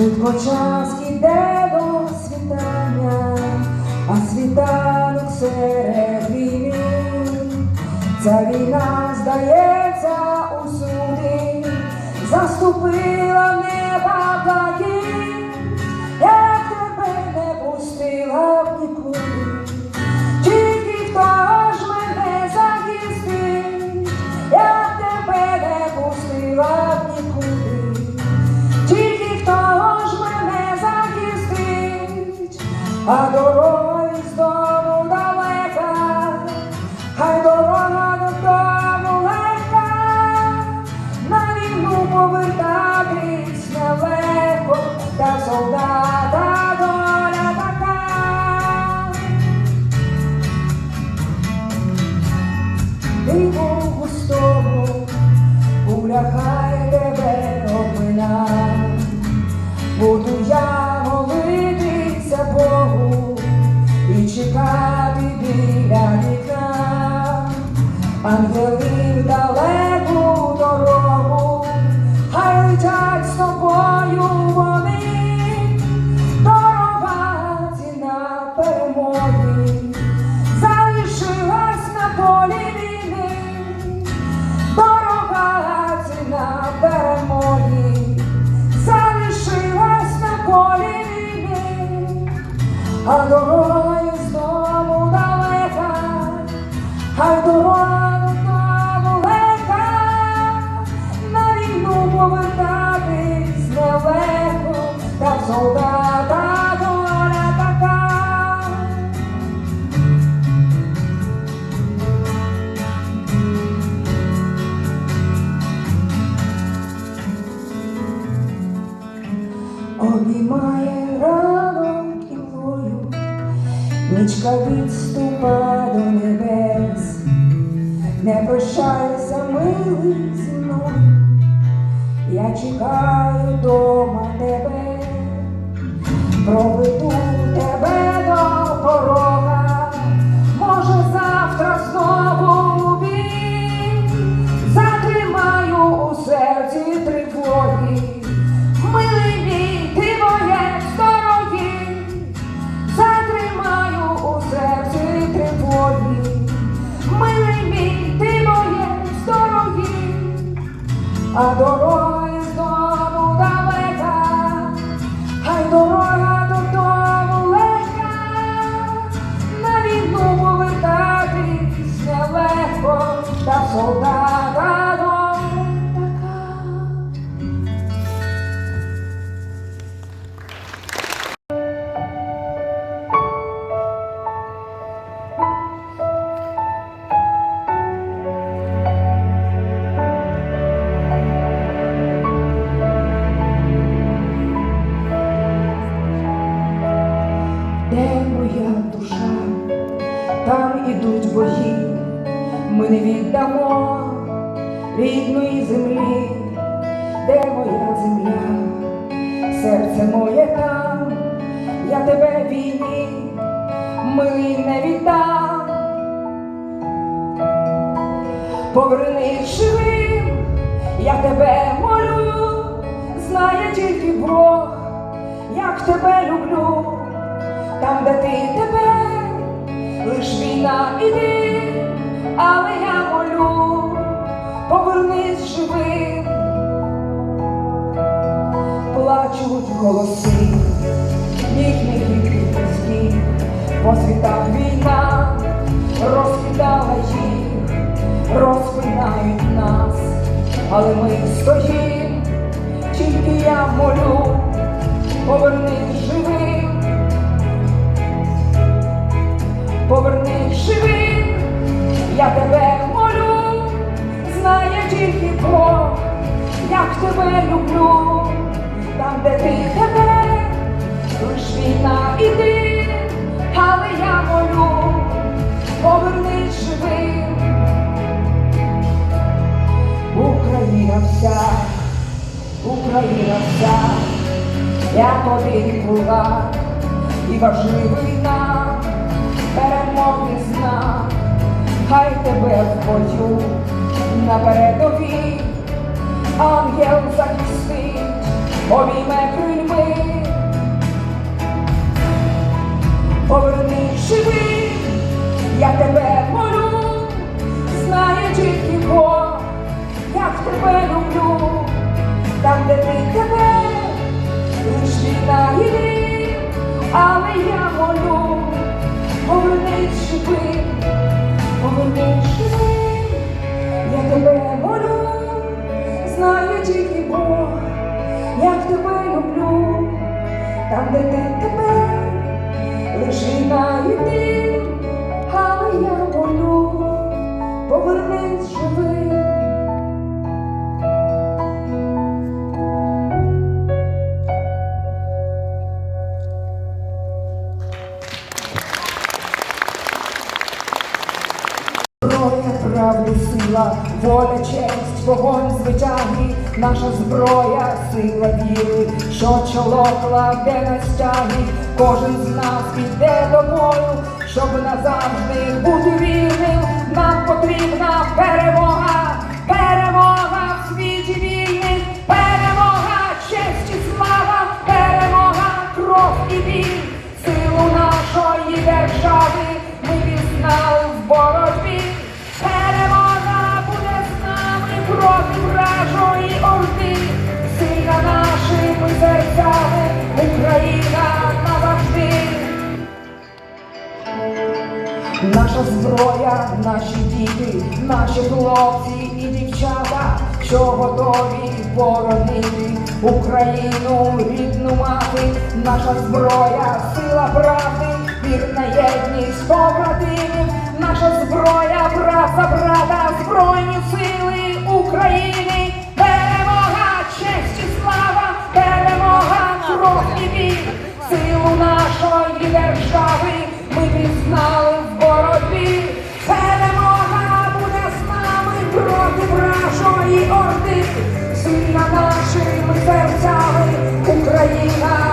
Швидко час іде до світання, а світанок серед війни. Ця війна, здається, усюди заступила неба благі, хай дорога додому легка, на війну повертатись нелегко, та солдата доля така. Диво густого, улягай тебе Ангели в далеку дорогу, хай летять з тобою вони, дорога ціна перемоги, залишилась на полі війни, дорога ціна перемоги, залишилась на полі війни, а дорога Обіймає ранок і мною, нічка відступа до небес, не прощайся, милий зі мною, я чекаю дома тебе, проведу бої, ми не віддамо рідної землі, де моя земля, серце моє там, я тебе війні, милий не віддам, повернись живим, я тебе молю, знає тільки Бог, як тебе люблю. Там, де ти тепер, лиш війна іди, але я молю, повернись живим, плачуть голоси, їхніх близьких, по світах війна розкидала їх, розпинають нас, але ми стоїм, тільки я молю, повернись живим. Повернись живим, я тебе молю, знає тільки Бог, як тебе люблю, там, де ти тепер, лиш війна іди, але я молю, повернись живим, Україна вся, Україна вся, як один кулак і важливий нам не знак, хай тебе в бою на передовій, ангел захистить, обійме крильми, поверни живий, я тебе молю, знає тільки Бог, як тебе люблю, там, де ти тебе, лиш війна йди, але я молю повернись живий, повернись я тебе молю, знає тільки Бог, як тебе люблю, там, де ти тебе, лиш на і сила, воля, честь, вогонь, звитяги, наша зброя, сила віри, що чоло кладе на стяги, кожен з нас піде до бою, щоб назавжди Наша зброя, наші діти, наші хлопці і дівчата, що готові боронити Україну, рідну мати, наша зброя, сила правди, вірна єдність побратимів, наша зброя, брат Сильна нашими серцями, Україна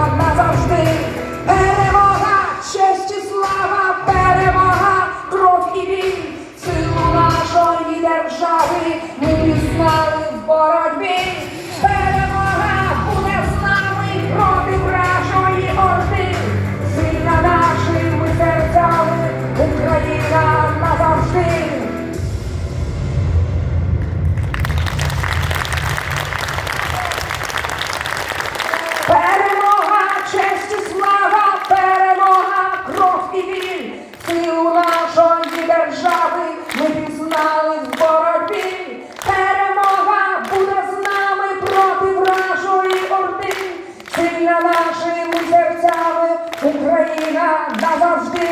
Назавжди.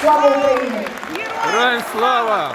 Слава Україні! Героям слава!